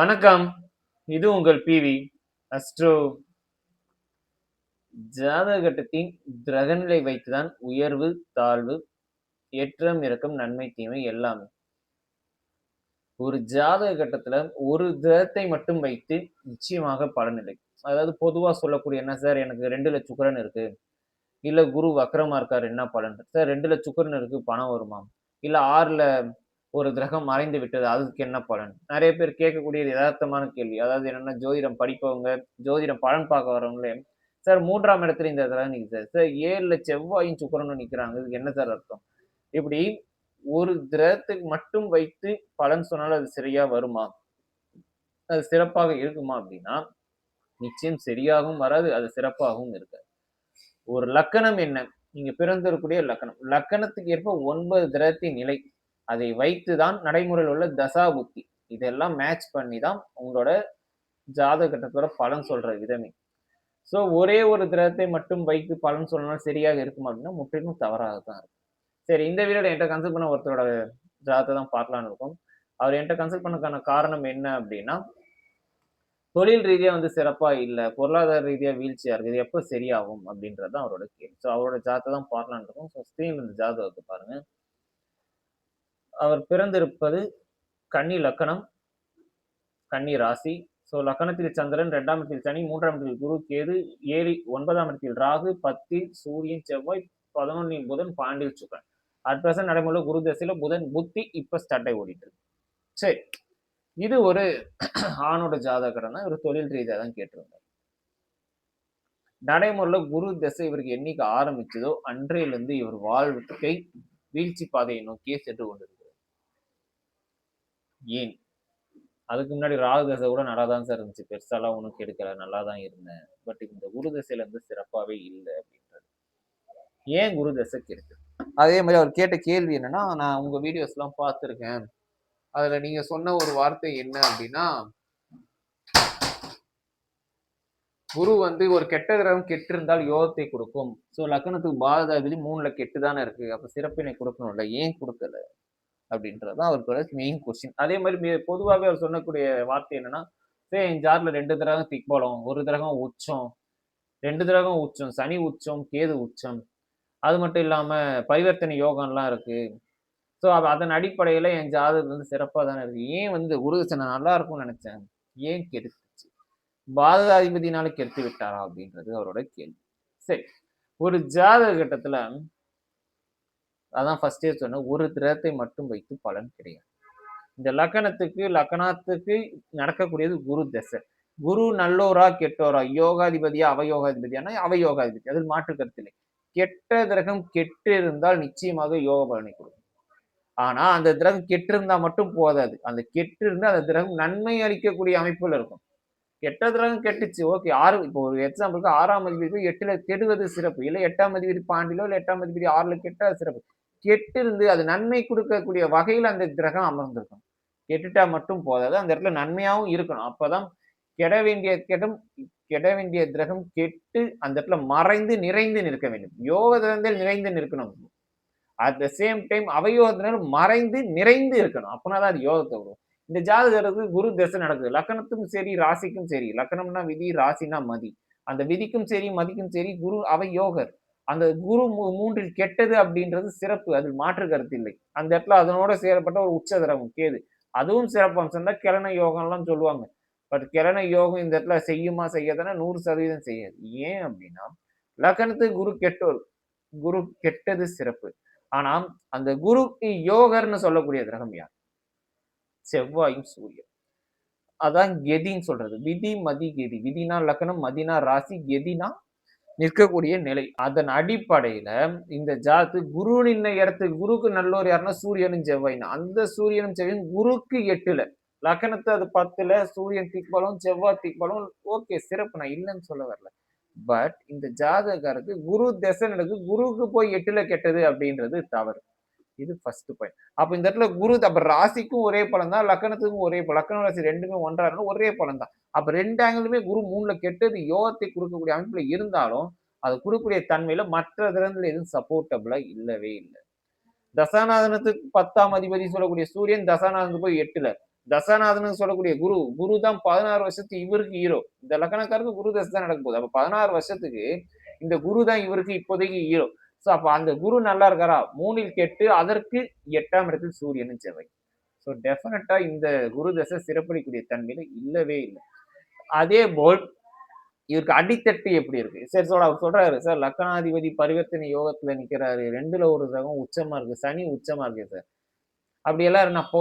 வணக்கம். இது உங்கள் பிவி அஸ்ட்ரோ. ஜாதக கட்டத்தின் கிரகநிலை வைத்துதான் உயர்வு தாழ்வு ஏற்றம் இறக்கம் நன்மை தீமை எல்லாமே. ஒரு ஜாதக கட்டத்துல ஒரு கிரகத்தை மட்டும் வைத்து நிச்சயமாக பலனில்லை. அதாவது பொதுவா சொல்லக்கூடிய என்ன சார் எனக்கு ரெண்டுல சுக்கரன் இருக்கு. இல்ல குரு வக்கரமா இருக்காரு என்ன பலன்? சார் ரெண்டுல சுக்கரன் இருக்கு பணம் வருமா இல்ல ஆறுல ஒரு கிரகம் மறைந்து விட்டது அதுக்கு என்ன பலன்? நிறைய பேர் கேட்கக்கூடியது யதார்த்தமான கேள்வி. அதாவது என்னன்னா ஜோதிடம் படிப்பவங்க ஜோதிடம் பலன் பார்க்க வரவங்களே சார் மூன்றாம் இடத்துல இந்த கிரகம் நிற்குது சார் சார் ஏழுல செவ்வாயும் சுக்கரனும் நிக்கிறாங்க. இதுக்கு என்ன சார் அர்த்தம்? இப்படி ஒரு கிரகத்துக்கு மட்டும் வைத்து பலன் சொன்னாலும் அது சரியா வருமா? அது சிறப்பாக இருக்குமா அப்படின்னா நிச்சயம் சரியாகவும் வராது அது சிறப்பாகவும் இருக்காது. ஒரு லக்கணம் என்ன? நீங்க பிறந்திருக்கக்கூடிய லக்கணம். லக்கணத்துக்கு ஏற்ப ஒன்பது கிரகத்தின் நிலை. அதை வைத்து தான் நடைமுறையில் உள்ள தசா புத்தி. இதெல்லாம் மேட்ச் பண்ணி தான் உங்களோட ஜாதகத்தோட பலன் சொல்ற விதமே. ஸோ ஒரே ஒரு கிரகத்தை மட்டும் வைத்து பலன் சொல்லணும் சரியாக இருக்கும் அப்படின்னா முற்றிலும் தவறாக தான் இருக்கும். சரி இந்த வீடியோட என்கிட்ட கன்சல்ட் பண்ண ஒருத்தரோட ஜாதத்தை தான் பார்க்கலான்னு இருக்கும். அவர் என்கிட்ட கன்சல்ட் பண்ணக்கான காரணம் என்ன அப்படின்னா தொழில் ரீதியாக வந்து சிறப்பாக இல்லை பொருளாதார ரீதியாக வீழ்ச்சியாக இருக்குது எப்போ சரியாகும் அப்படின்றது தான் அவரோட கேள்வி. ஸோ அவரோட ஜாதத்தை தான் பார்க்கலான்னு இருக்கும். ஸோ ஸ்க்ரீன்ல இந்த ஜாதகத்தை பாருங்கள் அவர் பிறந்திருப்பது கன்னி லக்கணம் கன்னி ராசி. ஸோ லக்கணத்தில் சந்திரன் ரெண்டாம் இடத்தில் சனி மூன்றாம் இடத்தில் குரு கேது ஏழி ஒன்பதாம் இடத்தில் ராகு பத்தில் சூரியன் செவ்வாய் பதினொன்னில் புதன் பாண்டில் சுக்கரன். அட் பிரசன்ட் நடைமுறை குரு தசையில புதன் புத்தி இப்ப ஸ்டட்டை ஓடிட்டு இருக்கு. சரி. இது ஒரு ஆணோட ஜாதகரம் ஒரு இவர் தொழில் ரீதியாக தான் கேட்டிருந்தார் நடைமுறையில குரு தசை இவருக்கு என்னைக்கு ஆரம்பிச்சதோ அன்றையிலிருந்து இவர் வாழ்க்கை வீழ்ச்சி பாதையை நோக்கியே சென்று கொண்டிருக்கிறார் ஏன்? அதுக்கு முன்னாடி ராகு தசை கூட நல்லா தான் சார் இருந்துச்சு. பெருசாலாம் ஒன்றும் கெடுக்கல. நல்லா தான் இருந்தேன். பட் இந்த குரு தசையில இருந்து சிறப்பாகவே இல்லை அப்படின்றது. ஏன் குரு தசை கெடுக்கு? அதே மாதிரி அவர் கேட்ட கேள்வி என்னன்னா நான் உங்க வீடியோஸ்லாம் பார்த்துருக்கேன். அதுல நீங்க சொன்ன ஒரு வார்த்தை என்ன அப்படின்னா குரு வந்து ஒரு கெட்ட கிரகம் கெட்டிருந்தால் யோகத்தை கொடுக்கும். ஸோ லக்கணத்துக்கு பாரதாதிபதி மூணுல கெட்டு தானே இருக்கு. அப்ப சிறப்பினை கொடுக்கணும்ல. ஏன் கொடுக்கல? அப்படின்றது தான் அவருக்கோட மெயின் கொஸ்டின் அதே மாதிரி பொதுவாகவே அவர் சொன்னக்கூடிய வார்த்தை என்னன்னா சே என் ஜார்ல ரெண்டு திரகம் திக்பலம் ஒரு திரகம் உச்சம் ரெண்டு திரகம் உச்சம் சனி உச்சம் கேது உச்சம். அது மட்டும் இல்லாமல் பரிவர்த்தனை யோகம்லாம் இருக்குது ஸோ அதன் அடிப்படையில் என் ஜாதகம் வந்து சிறப்பாக தானே இருக்குது ஏன் வந்து குருதட்சணை நல்லா இருக்கும்னு நினச்சேன். ஏன் கெடுத்துச்சு? பாதகாதிபதினால கெடுத்து விட்டாரா அப்படின்றது அவரோட கேள்வி. சரி ஒரு ஜாதக கட்டத்தில் அதான் ஃபர்ஸ்டே சொன்னேன் ஒரு கிரகத்தை மட்டும் வைத்து பலன் கிடையாது. இந்த லக்கணத்துக்கு லக்கணத்துக்கு நடக்கக்கூடியது குரு தசை. குரு நல்லோரா கெட்டோரா? யோகாதிபதியா அவயோகாதிபதியானா அவயோகாதிபதி. அதில் மாற்று கருத்தில்லை கெட்ட கிரகம் கெட்டு இருந்தால் நிச்சயமாக யோக பலனை கொடுக்கும். ஆனா அந்த கிரகம் கெட்டு மட்டும் போதாது. அந்த கெட்டு இருந்தால் அந்த கிரகம் நன்மை அளிக்கக்கூடிய அமைப்புல இருக்கும். கெட்ட கிரகம் கெட்டுச்சு ஓகே. ஆறு இப்போ ஒரு எக்ஸாம்பிளுக்கு ஆறாம் அதிபதி எட்டுல கெடுவது சிறப்பு. இல்லை எட்டாம் அதிபதி பாண்டிலோ இல்லை எட்டாம் அதிபதி ஆறுல கெட்ட சிறப்பு. கெட்டு இருந்து அது நன்மை கொடுக்கக்கூடிய வகையில் அந்த கிரகம் அமர்ந்திருக்கும். கெட்டுட்டா மட்டும் போதாது. அந்த இடத்துல நன்மையாகவும் இருக்கணும். அப்போதான் கெட வேண்டிய கெடும் கெட வேண்டிய கிரகம் கெட்டு அந்த இடத்துல மறைந்து நிறைந்து நிற்க வேண்டும். யோக நிறைந்து நிற்கணும். அட் த சேம் டைம் அவயோகத்தினர் மறைந்து நிறைந்து இருக்கணும். அப்படின்னா அது யோகத்தை வரும் இந்த ஜாதகத்துக்கு குரு தசை நடக்குது. லக்கணத்துக்கும் சரி ராசிக்கும் சரி. லக்கணம்னா விதி ராசினா மதி. அந்த விதிக்கும் சரி மதிக்கும் சரி குரு அவை யோகர். அந்த குரு மூன்றில் கெட்டது அப்படின்றது சிறப்பு. அதில் மாற்று கருத்து இல்லை. அந்த இடத்துல அதனோட சேரப்பட்ட ஒரு உச்சதரகம் கேது. அதுவும் சிறப்பு அம்சம் தான். கிழன யோகம்லாம் சொல்லுவாங்க. பட் கிழன யோகம் இந்த இடத்துல செய்யுமா செய்யாதானே நூறு சதவீதம் செய்யாது. ஏன் அப்படின்னா லக்கணத்துக்கு குரு கெட்டோர். குரு கெட்டது சிறப்பு. ஆனா அந்த குரு யோகர்னு சொல்லக்கூடிய கிரகம் யார்? செவ்வாயும் சூரியன். அதான் கெதின்னு சொல்றது. விதி மதி கெதி. விதினா லக்கணம் மதினா ராசி கெதினா நிற்கக்கூடிய நிலை. அதன் அடிப்படையில இந்த ஜாத்து குரு நின்ன இடத்துக்கு குருக்கு நல்லோர் யாருன்னா சூரியனும் செவ்வாயினா. அந்த சூரியனும் செவ்வாயும் குருக்கு எட்டுல. லக்கணத்தை அது பத்துல சூரியன் திக்பலம் செவ்வாய் திக்பலம் ஓகே சிறப்பு. நான் இல்லைன்னு சொல்ல வரல. பட் இந்த ஜாதகருக்கு குரு தசை நடக்கு குருவுக்கு போய் எட்டுல கெட்டது அப்படின்றது தவறு. இது ஃபர்ஸ்ட் பாயிண்ட் அப்போ இந்த இடத்துல குரு அப்போ ராசிக்கும் ஒரே பலன் தான் லக்கணத்துக்கும் ஒரே லக்கண ராசி ரெண்டுமே ஒன்றா ஒரே பலன் தான் அப்போ ரெண்டு ஆங்கிலுமே குரு மூணுல கெட்டது யோகத்தை கொடுக்கக்கூடிய அமைப்புல இருந்தாலும் அது கொடுக்கக்கூடிய தன்மையில மற்ற கிரகங்கள் எதுவும் சப்போர்ட்டபிளா இல்லவே இல்லை. தசாநாதனத்துக்கு பத்தாம் அதிபதி சொல்லக்கூடிய சூரியன் தசாநாதனுக்கு போய் எட்டுல. தசாநாதன் சொல்லக்கூடிய குரு குரு தான் பதினாறு வருஷத்துக்கு இவருக்கு ஹீரோ இந்த லக்கணக்காருக்கு குரு தசை தான் நடக்கும் போது அப்ப பதினாறு வருஷத்துக்கு இந்த குரு தான் இவருக்கு இப்போதைக்கு ஹீரோ ஸோ அப்போ அந்த குரு நல்லா இருக்காரா? மூணில் கெட்டு அதற்கு எட்டாம் இடத்தில் சூரியனும் செவ்வாய். ஸோ டெஃபினட்டாக இந்த குரு தசை சிறப்பளிக்கூடிய தன்மையில இல்லவே இல்லை. அதே போல் இவருக்கு அடித்தட்டு எப்படி இருக்கு? சரி சொல்ல அவர் சொல்றாரு சார் லக்னாதிபதி பரிவர்த்தனை யோகத்துல நிக்கிறாரு. ரெண்டுல ஒரு ரகம் உச்சமா இருக்கு. சனி உச்சமா இருக்கு சார். அப்படியெல்லாம் நான் போ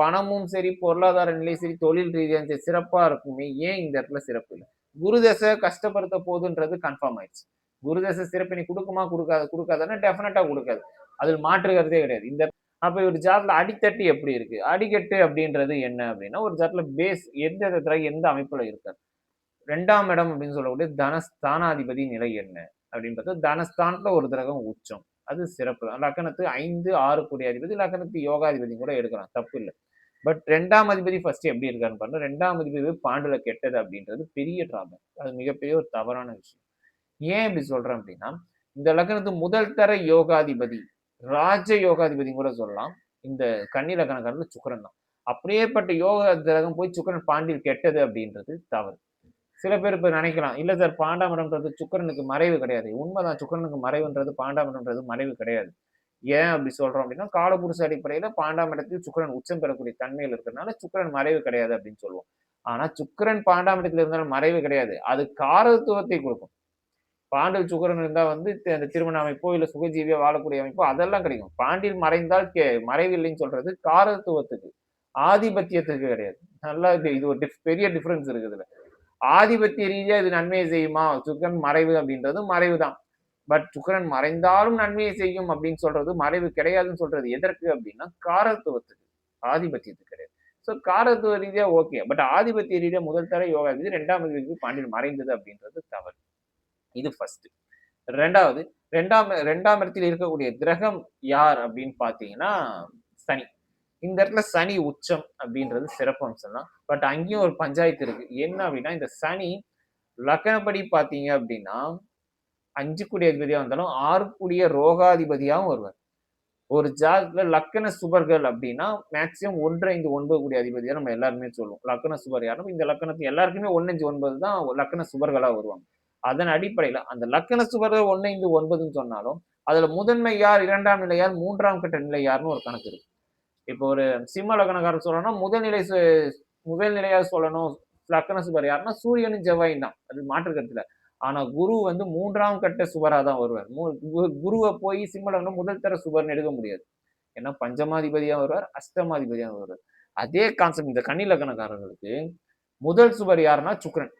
பணமும் சரி பொருளாதார நிலை சரி தொழில் ரீதியாக சரி சிறப்பா இருக்குமே. ஏன் இந்த இடத்துல சிறப்பு இல்லை? குருதசை கஷ்டப்படுத்த போதுன்றது கன்ஃபார்ம் ஆயிடுச்சு. குருதச சிறப்பினை கொடுக்குமா கொடுக்காது கொடுக்காதுன்னா டெஃபினட்டா கொடுக்காது. அதில் மாற்றுகிறதே கிடையாது. இந்த அப்ப ஒரு ஜாத்துல அடித்தட்டு எப்படி இருக்கு? அடிக்கட்டு அப்படின்றது என்ன அப்படின்னா ஒரு ஜாத்துல பேஸ் எந்த இடத்துல எந்த அமைப்புல இருக்காது ரெண்டாம் இடம் அப்படின்னு சொல்லக்கூடிய தனஸ்தானாதிபதி நிலை என்ன? அப்படின்னு பார்த்தா தனஸ்தானத்துல ஒரு திரகம் உச்சம். அது சிறப்பு. லக்கணத்து ஐந்து ஆறு கூடிய அதிபதி லக்கணத்து யோகாதிபதி கூட எடுக்கலாம். தப்பு இல்லை. பட் ரெண்டாம் அதிபதி ஃபர்ஸ்ட் எப்படி இருக்காருன்னு பாருங்க. ரெண்டாம் அதிபதி பாண்டுல கெட்டது அப்படின்றது பெரிய டிராபேக் அது மிகப்பெரிய ஒரு தவறான விஷயம். ஏன் இப்படி சொல்றேன் அப்படின்னா இந்த லக்கணத்து முதல் தர யோகாதிபதி ராஜ யோகாதிபதி கூட சொல்லலாம். இந்த கன்னி லக்கணக்காரர்கள் சுக்கரன் தான். அப்படியேப்பட்ட யோக கிரகம் போய் சுக்கரன் பாண்டியில் கெட்டது அப்படின்றது தவறு. சில பேர் இப்போ நினைக்கலாம் இல்ல சார் பாண்டாமரம்ன்றது சுக்கரனுக்கு மறைவு கிடையாது. உண்மைதான் சுக்கரனுக்கு மறைவுன்றது பாண்டாமரம்ன்றது மறைவு கிடையாது. ஏன் அப்படி சொல்றோம் அப்படின்னா காலபுருஷ அடிப்படையில பாண்டாமரத்தில் சுக்கரன் உச்சம் பெறக்கூடிய தன்மையில் இருக்கிறதுனால சுக்கரன் மறைவு கிடையாது அப்படின்னு சொல்லுவோம். ஆனா சுக்கரன் பாண்டாமரத்தில் இருந்தாலும் மறைவு கிடையாது. அது காரத்துவத்தை கொடுக்கும். பாண்டில் சுக்கரன் இருந்தா வந்து அந்த திருமண அமைப்போ இல்ல சுகஜீவியோ வாழக்கூடிய அமைப்போ அதெல்லாம் கிடைக்கும். பாண்டில் மறைந்தால் கே மறைவில்லைன்னு சொல்றது காரத்துவத்துக்கு ஆதிபத்தியத்துக்கு கிடையாது. நல்லா இது ஒரு பெரிய டிஃப்ரென்ஸ் இருக்குதுல ஆதிபத்திய ரீதியா இது நன்மையை செய்யுமா? சுக்கரன் மறைவு அப்படின்றது மறைவு தான். பட் சுக்கரன் மறைந்தாலும் நன்மையை செய்யும் அப்படின்னு சொல்றது மறைவு கிடையாதுன்னு சொல்றது எதற்கு அப்படின்னா காரத்துவத்துக்கு ஆதிபத்தியத்துக்கு கிடையாது. ஸோ காரத்துவ ரீதியா ஓகே பட் ஆதிபத்திய ரீதியா முதல் தர யோகா இது ரெண்டாம் பாண்டியன் மறைந்தது அப்படின்றது தவறு. இது ஃபர்ஸ்ட் ரெண்டாவது ரெண்டாம் ரெண்டாம் இடத்தில் இருக்கக்கூடிய கிரகம் யார் அப்படின்னு பார்த்தீங்கன்னா சனி. இந்த இடத்துல சனி உச்சம் அப்படின்றது சிறப்பு அம்சம் தான் பட் அங்கேயும் ஒரு பஞ்சாயத்து இருக்கு. என்ன அப்படின்னா இந்த சனி லக்கணப்படி பார்த்தீங்க அப்படின்னா அஞ்சு கூடிய அதிபதியா வந்தாலும் ஆறு கூடிய ரோகாதிபதியாகவும் வருவார். ஒரு ஜாதகத்துல லக்கண சுபர்கள் அப்படின்னா மேக்சிமம் ஒன்று ஐந்து ஒன்பது கூடிய அதிபதியாக நம்ம எல்லாருமே சொல்லுவோம். லக்கண சுபர் யாரும் இந்த லக்கணத்து எல்லாருக்குமே ஒன்னு அஞ்சு ஒன்பது தான் லக்கண சுபர்களாக வருவாங்க. அதன் அடிப்படையில் அந்த லக்கண சுவர் ஒன்று ஐந்து ஒன்பதுன்னு சொன்னாலும் அதில் முதன்மை யார் இரண்டாம் நிலை யார் மூன்றாம் கட்ட நிலை யாருன்னு ஒரு கணக்கு இருக்கு. இப்போ ஒரு சிம்ம லக்னக்காரர் சொல்லணும் முதல்நிலை முதல் நிலையா சொல்லணும் லக்கண சுவர் யாருன்னா சூரியனும் செவ்வாயும் தான். அது மாற்று கருத்துல ஆனா குரு வந்து மூன்றாம் கட்ட சுவராக தான் வருவார். குருவை போய் சிம்ம லக்னம் முதல் தர சுவர்னு எடுக்க முடியாது. ஏன்னா பஞ்சமாதிபதியாக வருவார் அஷ்டமாதிபதியாக வருவார். அதே கான்செப்ட் இந்த கன்னி லக்கணக்காரர்களுக்கு முதல் சுவர் யாருன்னா சுக்கரன்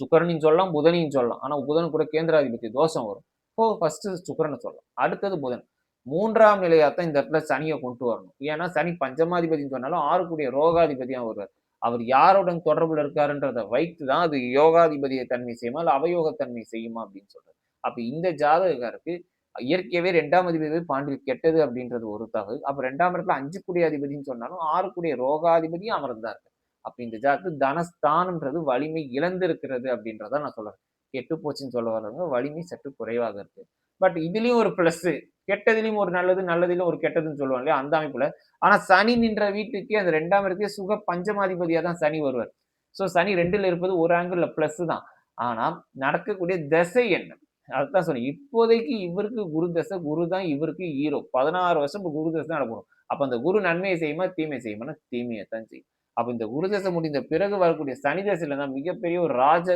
சுக்கரனையும் சொல்லலாம் புதனையும் சொல்லலாம். ஆனா புதன் கூட கேந்திராதிபதி தோஷம் வரும். ஓ ஃபர்ஸ்ட் சுக்கரனை சொல்லலாம். அடுத்தது புதன். மூன்றாம் நிலையாத்தான் இந்த இடத்துல சனியை கொண்டு வரணும். ஏன்னா சனி பஞ்சமாதிபதினு சொன்னாலும் ஆறுக்குடிய ரோகாதிபதியாக ரோகாதிபதியா வருவார். அவர் யாருடன் தொடர்புல இருக்காருன்றத வைத்து தான் அது யோகாதிபதியை தன்மை செய்யுமா இல்லை அவயோகத்தன்மை செய்யுமா அப்படின்னு சொல்றாரு. அப்ப இந்த ஜாதகருக்கு இயற்கையவே ரெண்டாம் அதிபதி பாண்டில் கெட்டது அப்படின்றது ஒரு தகவல். அப்ப ரெண்டாம் இடத்துல அஞ்சு கூடிய அதிபதினு சொன்னாலும் ஆறு ரோகாதிபதியும் அமர்ந்தார்கள் அப்போ இந்த ஜாதகத்து தனஸ்தானன்றது வலிமை இழந்திருக்கிறது அப்படின்றத நான் சொல்றேன். கெட்டு போச்சுன்னு சொல்ல வர்றவங்க வலிமை சற்று குறைவாக இருக்கு. பட் இதுலயும் ஒரு பிளஸ் கெட்டதுலயும் ஒரு நல்லது நல்லதிலும் ஒரு கெட்டதுன்னு சொல்லுவாங்க இல்லையா? அந்த அமைப்புல. ஆனா சனி நின்ற வீட்டுக்கு அந்த ரெண்டாம் இடத்துக்கே சுக பஞ்சமாதிபதியா தான் சனி வருவார். ஸோ சனி ரெண்டுல இருப்பது ஒரு ஆங்கிள் பிளஸ் தான். ஆனா நடக்கக்கூடிய தசை என்ன? அதுதான் சொன்னேன். இப்போதைக்கு இவருக்கு குரு தசை குரு தான் இவருக்கு ஹீரோ பதினாறு வருஷம் இப்போ குரு தசை தான் நடக்கணும். அப்ப அந்த குரு நன்மையை செய்யுமா தீமை செய்யுமா தீமையை தான் செய்யும். அப்ப இந்த குருதசை முடிந்த பிறகு வரக்கூடிய சனி தசையில தான் மிகப்பெரிய ஒரு ராஜ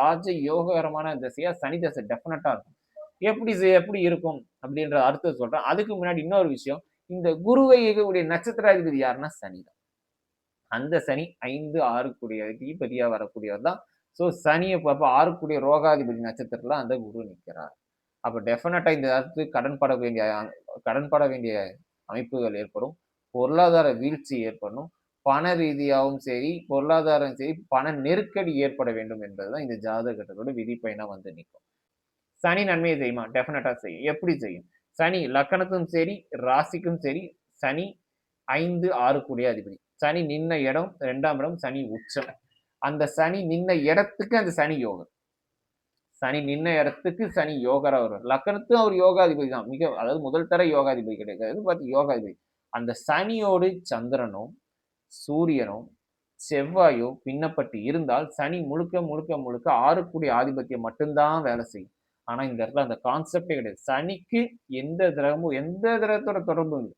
ராஜ யோககரமான தசையா சனி தசை டெஃபினட்டா இருக்கும். எப்படி எப்படி இருக்கும் அப்படின்ற அர்த்தம் சொல்றேன். அதுக்கு முன்னாடி இன்னொரு விஷயம் இந்த குருவை இயக்கக்கூடிய நட்சத்திராதிபதி யாருன்னா சனி தான். அந்த சனி ஐந்து ஆறுக்குரிய கூடிய அதிபதியா வரக்கூடியவர் தான். ஸோ சனியை பார்ப்ப ஆறுக்குரிய ரோகாதிபதி நட்சத்திரத்துல அந்த குரு நிற்கிறார் அப்ப டெஃபினட்டா இந்த அர்த்து கடன் பட வேண்டிய கடன் பட வேண்டிய அமைப்புகள் ஏற்படும். பொருளாதார வீழ்ச்சி ஏற்படும் பண ரீதியாகவும் சரி பொருளாதாரம் சரி பண நெருக்கடி ஏற்பட வேண்டும் என்பதுதான் இந்த ஜாதகத்தோட விதிப்பயனா வந்து நிற்கும் சனி நன்மையை செய்யுமா? டெஃபினட்டா செய்யும். எப்படி செய்யும்? சனி லக்கணத்தும் சரி ராசிக்கும் சரி சனி ஐந்து ஆறு கூடிய அதிபதி. சனி நின்ன இடம் ரெண்டாம் இடம் சனி உச்சம். அந்த சனி நின்ன இடத்துக்கு அந்த சனி யோகம். சனி நின்ன இடத்துக்கு சனி யோகரா வருவார். லக்கணத்தும் அவர் யோகாதிபதி தான். மிக அதாவது முதல் தர யோகாதிபதி கிடையாது. பார்த்து யோகாதிபதி. அந்த சனியோடு சந்திரனும் சூரியனும் செவ்வாயோ பின்னப்பட்டு இருந்தால் சனி முழுக்க முழுக்க முழுக்க ஆறுக்குடி ஆதிபத்தியம் மட்டும்தான் வேலை செய்யும். ஆனா இந்த இடத்துல அந்த கான்செப்டே கிடையாது. சனிக்கு எந்த கிரகமும் எந்த கிரகத்தோட தொடர்பும் இல்லை.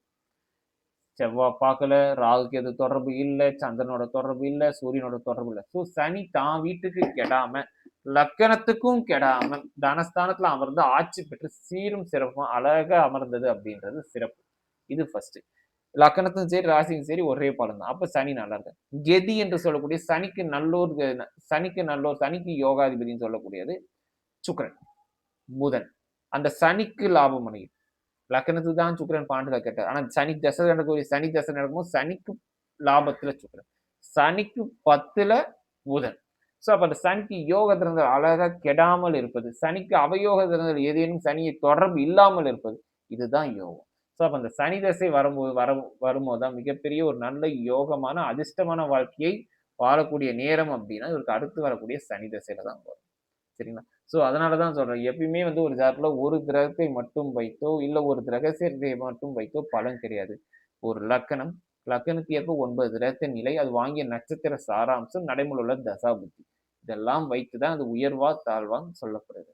செவ்வாய் பார்க்கல ராகுக்கு எது தொடர்பு இல்லை சந்திரனோட தொடர்பு இல்லை சூரியனோட தொடர்பு இல்லை. ஸோ சனி தான் வீட்டுக்கு கெடாம லக்கணத்துக்கும் கெடாம தனஸ்தானத்துல அமர்ந்து ஆட்சி பெற்று சீரும் சிறப்பும் அழகா அமர்ந்தது அப்படின்றது சிறப்பு. இது ஃபர்ஸ்ட் லக்கணத்தும் சரி ராசியும் சரி ஒரே பலன் தான் அப்போ சனி நல்லா இருக்கு கெதி என்று சொல்லக்கூடிய சனிக்கு நல்லோர் சனிக்கு நல்லோர் சனிக்கு யோகாதிபதினு சொல்லக்கூடியது சுக்கரன் புதன். அந்த சனிக்கு லாபம் அடையும். லக்கணத்துக்கு தான் சுக்கரன் பாண்டுல கேட்டார். ஆனால் சனி தசை நடக்கக்கூடிய சனி தசை நடக்கும்போது சனிக்கு லாபத்துல சுக்கரன். சனிக்கு பத்துல புதன். ஸோ அப்போ அந்த சனிக்கு யோக திறந்தல் அழகாக கெடாமல் இருப்பது சனிக்கு அவயோக திறந்தல் ஏதேனும் சனியை தொடர்பு இல்லாமல் இருப்பது இதுதான் யோகம். ஸோ அப்போ அந்த சனி தசை வரும்போது வர வரும்போது தான் மிகப்பெரிய ஒரு நல்ல யோகமான அதிர்ஷ்டமான வாழ்க்கையை வாழக்கூடிய நேரம் அப்படின்னா இவருக்கு அடுத்து வரக்கூடிய சனி தசையில தான் வரும். சரிங்களா? ஸோ அதனால தான் சொல்கிறேன் எப்பயுமே வந்து ஒரு ஜாதத்துல ஒரு கிரகத்தை மட்டும் வைத்தோ இல்லை ஒரு கிரக சேர்க்கையை மட்டும் வைத்தோ பலன் கிடையாது. ஒரு லக்கணம் லக்கணத்துக்கு ஏற்ப ஒன்பது கிரகத்தின் நிலை அது வாங்கிய நட்சத்திர சாராம்சம் நடைமுறை உள்ள தசாபுத்தி இதெல்லாம் வைத்து தான் அது உயர்வா தாழ்வான்னு சொல்லப்படுது.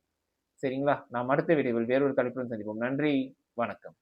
சரிங்களா? நாம் அடுத்த வீடியோவில் வேறொரு தலைப்புடன் சந்திப்போம். நன்றி வணக்கம்.